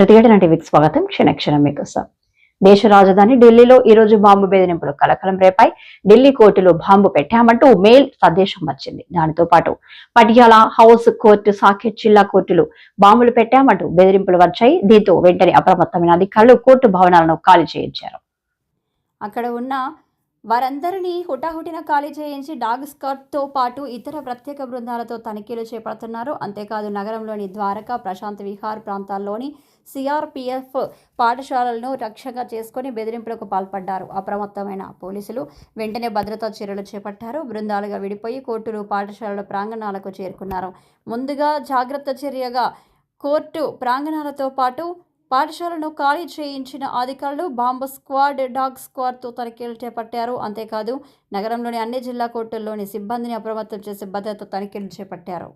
ప్రతిఘటన టీవీకి స్వాగతం. క్షణక్షణం మీకోసం. దేశ రాజధాని ఢిల్లీలో ఈ రోజు బాంబు బెదిరింపులు కలకలం రేపాయి. ఢిల్లీ కోర్టులో బాంబు పెట్టామంటూ మెయిల్ సందేశం వచ్చింది. దానితో పాటు పటియాల హౌస్ కోర్టు సాకెట్ జిల్లా కోర్టులు బాంబులు పెట్టామంటూ బెదిరింపులు వచ్చాయి. దీంతో వెంటనే అప్రమత్తమైన అధికారులు కోర్టు భవనాలను ఖాళీ చేయించారు. అక్కడ ఉన్న వారందరినీ హుటాహుటిన ఖాళీ చేయించి డాగ్ స్కర్ట్తో పాటు ఇతర ప్రత్యేక బృందాలతో తనిఖీలు చేపడుతున్నారు. అంతేకాదు నగరంలోని ద్వారకా ప్రశాంత్ విహార్ ప్రాంతాల్లోని సిఆర్పిఎఫ్ పాఠశాలలను రక్షగా చేసుకొని బెదిరింపులకు పాల్పడ్డారు. అప్రమత్తమైన పోలీసులు వెంటనే భద్రతా చర్యలు చేపట్టారు. బృందాలుగా విడిపోయి కోర్టులు పాఠశాలల ప్రాంగణాలకు చేరుకున్నారు. ముందుగా జాగ్రత్త చర్యగా కోర్టు ప్రాంగణాలతో పాటు పాఠశాలను ఖాళీ చేయించిన అధికారులు బాంబు స్క్వాడ్ డాగ్ స్క్వాడ్తో తనిఖీలు చేపట్టారు. అంతేకాదు నగరంలోని అన్ని జిల్లా కోర్టుల్లోని సిబ్బందిని అప్రమత్తం చేసి భద్రత తనిఖీలు చేపట్టారు.